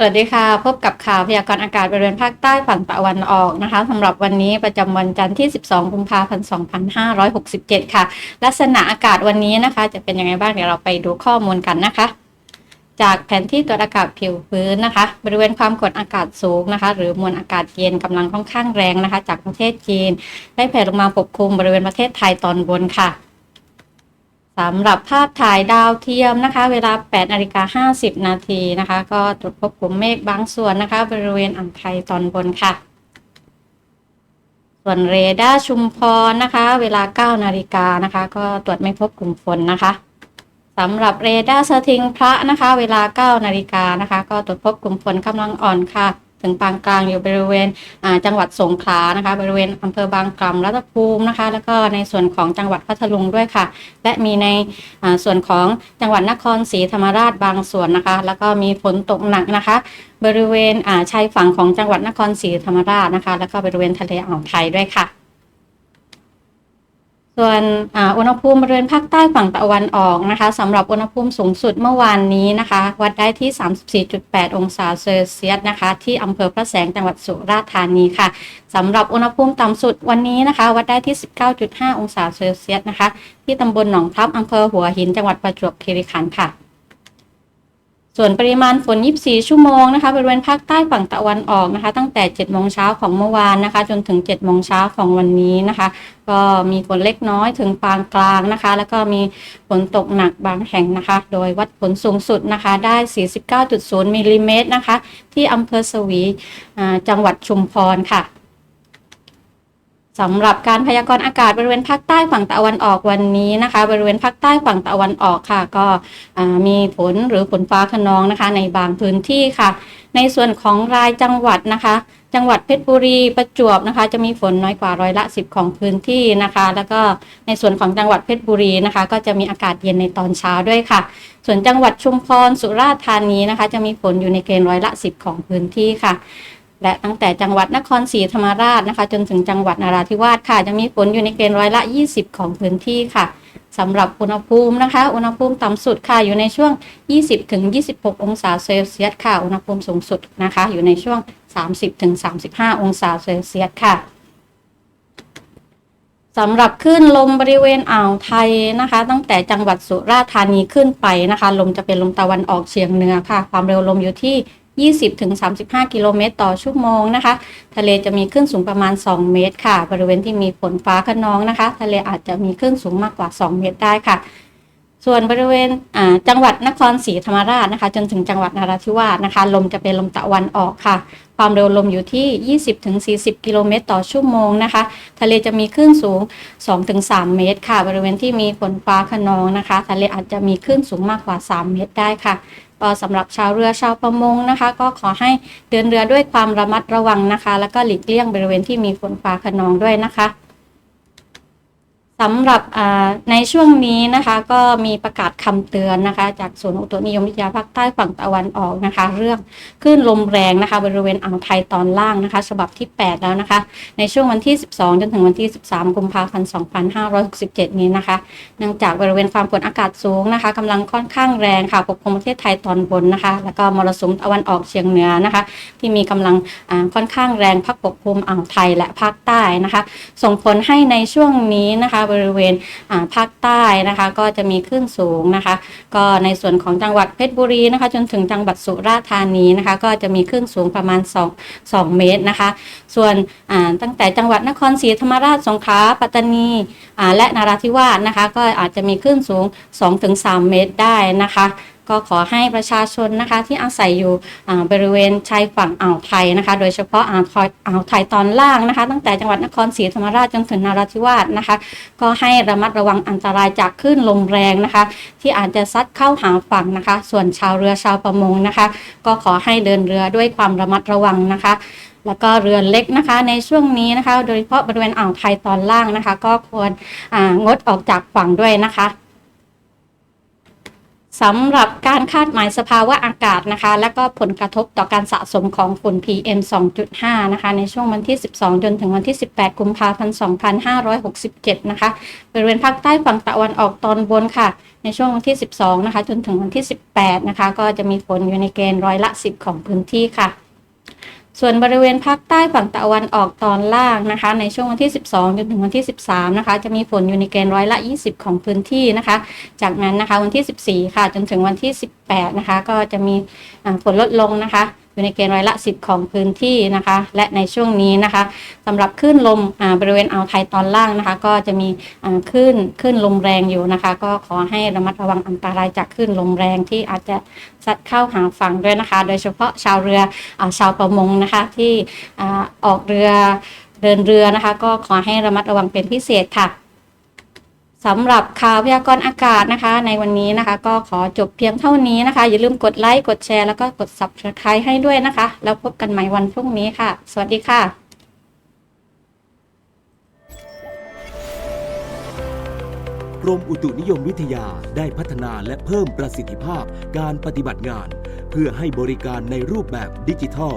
สวัสดีค่ะ พบกับข่าวพยากรณ์อากาศบริเวณภาคใต้ฝั่งตะวันออกนะคะสำหรับวันนี้ประจำวันจันทร์ที่ 12 กุมภาพันธ์ 2567 ค่ะ ลักษณะอากาศวันนี้นะคะ จะเป็นยังไงบ้างเดี๋ยวเราไปดูข้อมูลกันนะคะ จากแผนที่ตรวจอากาศผิวพื้นนะคะ บริเวณความกดอากาศสูงนะคะ หรือมวลอากาศเย็นกำลังค่อนข้างแรงนะคะ จากประเทศจีน ได้แผ่ลงมาปกคลุมบริเวณประเทศไทยตอนบนค่ะ สำหรับภาพถ่ายดาวเทียมนะคะ เวลา8นาฬิกา50 นาทีนะคะ ก็ตรวจพบกลุ่มเมฆบางส่วนนะคะ บริเวณอ่าวไทยตอนบนค่ะ ส่วนเรดาร์ชุมพรนะคะ เวลา 9 นาฬิกานะคะ ก็ตรวจไม่พบกลุ่มฝนนะคะสำหรับเรดาร์สถิงพระนะคะ เวลา 9 นาฬิกานะคะ ก็ตรวจพบกลุ่มฝนกำลังอ่อนค่ะ ถึงปานกลางอยู่บริเวณจังหวัดสงขลานะคะ บริเวณอำเภอบางกล่ำรัตภูมินะคะ แล้วก็ในส่วนของจังหวัดพัทลุงด้วยค่ะ และมีในส่วนของจังหวัดนครศรีธรรมราชบางส่วนนะคะ แล้วก็มีฝนตกหนักนะคะ บริเวณชายฝั่งของจังหวัดนครศรีธรรมราชนะคะ แล้วก็บริเวณทะเลอ่าวไทยด้วยค่ะ ส่วนอุณหภูมิบริเวณภาคใต้ฝั่งตะวันออกนะคะสำหรับอุณหภูมิสูงสุดเมื่อวานนี้นะคะ วัดได้ที่ 34.8 องศาเซลเซียสนะคะ ที่อำเภอพระแสงจังหวัดสุราษฎร์ธานีค่ะสำหรับอุณหภูมิต่ำสุดวันนี้นะคะ วัดได้ที่ 19.5 องศาเซลเซียสนะคะ ที่ตำบลหนองพลับอำเภอหัวหินจังหวัดประจวบคีรีขันธ์ค่ะ ส่วนปริมาณฝน 24 ชั่วโมงนะคะ บริเวณภาคใต้ฝั่งตะวันออกนะคะ ตั้งแต่ 7 โมงเช้าของเมื่อวานนะคะ จนถึง 7 โมงเช้าของวันนี้นะคะ ก็มีฝนเล็กน้อยถึงปานกลางนะคะ แล้วก็มีฝนตกหนักบางแห่งนะคะ โดยวัดผลสูงสุดนะคะ ได้ 49.0มิลลิเมตรนะคะ ที่อำเภอสวีจังหวัดชุมพรค่ะ สำหรับการพยากรณ์อากาศบริเวณภาคใต้ฝั่งตะวันออกวันนี้นะคะ บริเวณภาคใต้ฝั่งตะวันออกค่ะ ก็มีฝนหรือฝนฟ้าขนองนะคะ ในบางพื้นที่ค่ะ ในส่วนของรายจังหวัดนะคะ จังหวัดเพชรบุรีประจวบนะคะ จะมีฝนน้อยกว่าร้อยละ 10 ของพื้นที่นะคะ แล้วก็ในส่วนของจังหวัดเพชรบุรีนะคะ ก็จะมีอากาศเย็นในตอนเช้าด้วยค่ะ ส่วนจังหวัดชุมพรสุราษฎร์ธานีนะคะ จะมีฝนอยู่ในเกณฑ์ร้อยละ 10 ของพื้นที่ค่ะ และตั้งแต่จังหวัดนครศรีธรรมราชนะคะ จนถึงจังหวัดนราธิวาสค่ะ จะมีฝนอยู่ในเกณฑ์ร้อยละ 20 ของพื้นที่ค่ะสำหรับอุณหภูมินะคะ อุณหภูมิต่ำสุดค่ะอยู่ในช่วง 20ถึง26 องศาเซลเซียสค่ะ อุณหภูมิสูงสุดนะคะ อยู่ในช่วง 30ถึง35 องศาเซลเซียสค่ะสำหรับคลื่นลมบริเวณอ่าวไทยนะคะ ตั้งแต่จังหวัดสุราษฎร์ธานีขึ้นไปนะคะ ลมจะเป็นลมตะวันออกเฉียงเหนือค่ะ ความเร็วลมอยู่ที่ 20ถึง35 กิโลเมตรต่อชั่วโมงนะคะ ทะเลจะมีคลื่นสูงประมาณ 2 เมตรค่ะ บริเวณที่มีฝนฟ้าขนองนะคะ ทะเลอาจจะมีคลื่นสูงมากกว่า 2 เมตรได้ค่ะ ส่วนบริเวณจังหวัดนครศรีธรรมราชนะคะ จนถึงจังหวัดนราธิวาสนะคะ ลมจะเป็นลมตะวันออกค่ะ ความเร็วลมอยู่ที่ 20-40 กิโลเมตรต่อชั่วโมงนะคะ ทะเลจะมีคลื่นสูง 2-3 เมตรค่ะ บริเวณที่มีฝนฟ้าขนองนะคะ ทะเลอาจจะมีคลื่นสูงมากกว่า 3 เมตรได้ค่ะก็สำหรับชาวเรือชาวประมงนะคะ ก็ขอให้เดินเรือด้วยความระมัดระวังนะคะ แล้วก็หลีกเลี่ยงบริเวณที่มีฝนฟ้าขนองด้วยนะคะ สำหรับในช่วงนี้นะคะก็มีประกาศคำเตือนนะคะ จากศูนย์อุตุนิยมวิทยาภาคใต้ฝั่งตะวันออกนะคะ เรื่องคลื่นลมแรงนะคะ บริเวณอ่าวไทยตอนล่างนะคะ ฉบับที่ 8 แล้วนะคะ ในช่วงวันที่ 12 จนถึงวันที่ 13 กุมภาพันธ์ 2567 นี้นะคะ เนื่องจากบริเวณความกดอากาศสูงนะคะกำลังค่อนข้างแรงค่ะปกคลุมประเทศไทยตอนบนนะคะ แล้วก็มรสุมตะวันออกเฉียงเหนือนะคะ ที่มีกำลังค่อนข้างแรงพัดปกคลุมอ่าวไทยและภาคใต้นะคะ ส่งผลให้ในช่วงนี้นะคะบริเวณภาคใต้นะคะ ก็จะมีคลื่นสูงนะคะ ก็ในส่วนของจังหวัดเพชรบุรีนะคะ จนถึงจังหวัดสุราษฎร์ธานีนะคะ ก็จะมีคลื่นสูงประมาณ 2 2 เมตรนะคะ ส่วนตั้งแต่จังหวัดนครศรีธรรมราชสงขลาปัตตานีและนราธิวาสนะคะ ก็อาจจะมีคลื่นสูง 2-3 เมตรได้นะคะ ก็ขอให้ประชาชนนะคะที่อาศัยอยู่บริเวณชายฝั่งอ่าวไทยนะคะ โดยเฉพาะอ่าวไทยอ่าวไทยตอนล่างนะคะ ตั้งแต่จังหวัดนครศรีธรรมราชจนถึงนราธิวาสนะคะ ก็ให้ระมัดระวังอันตรายจากคลื่นลมแรงนะคะ ที่อาจจะซัดเข้าหาฝั่งนะคะ ส่วนชาวเรือชาวประมงนะคะ ก็ขอให้เดินเรือด้วยความระมัดระวังนะคะแล้วก็เรือเล็กนะคะในช่วงนี้นะคะ โดยเฉพาะบริเวณอ่าวไทยตอนล่างนะคะ ก็ควรงดออกจากฝั่งด้วยนะคะ สำหรับการคาดหมายสภาวะอากาศนะคะ และก็ผลกระทบต่อการสะสมของฝุ่น PM 2.5 นะคะ ในช่วงวันที่ 12 จนถึงวันที่ 18 กุมภาพันธ์ 2567 นะคะ บริเวณภาคใต้ฝั่งตะวันออกตอนบนค่ะ ในช่วงวันที่ 12 นะคะ จนถึงวันที่ 18 นะคะ ก็จะมีฝนอยู่ในเกณฑ์ร้อยละ 10 ของพื้นที่ค่ะ ส่วนบริเวณภาคใต้ฝั่งตะวันออกตอนล่างนะคะ ในช่วงวันที่ 12จนถึงวันที่ 13 นะคะ จะมีฝนอยู่ในเกณฑ์ร้อยละ 20 ของพื้นที่นะคะ จากนั้นนะคะวันที่ 14 ค่ะ จนถึงวันที่ 18 นะคะ ก็จะมีฝนลดลงนะคะ อยู่ในเกณฑ์ร้อยละ 10 ของพื้นที่นะคะ และในช่วงนี้นะคะสำหรับคลื่นลมอ่าบริเวณอ่าวไทยตอนล่างนะคะ ก็จะมีอ่าคลื่นคลื่นลมแรงอยู่นะคะ ก็ขอให้ระมัดระวังอันตรายจากคลื่นลมแรงที่อาจจะซัดเข้าหาฝั่งด้วยนะคะ โดยเฉพาะชาวเรืออาชาวประมงนะคะที่อ่าออกเรือเดินเรือนะคะ ก็ขอให้ระมัดระวังเป็นพิเศษค่ะ สำหรับข่าวพยากรณ์อากาศนะคะ ในวันนี้นะคะ ก็ขอจบเพียงเท่านี้นะคะ อย่าลืมกดไลค์กดแชร์แล้วก็กด subscribe ให้ด้วยนะคะ แล้วพบกันใหม่วันพรุ่งนี้ค่ะ สวัสดีค่ะกรมอุตุนิยมวิทยาได้พัฒนาและเพิ่มประสิทธิภาพการปฏิบัติงาน เพื่อให้บริการในรูปแบบดิจิทัล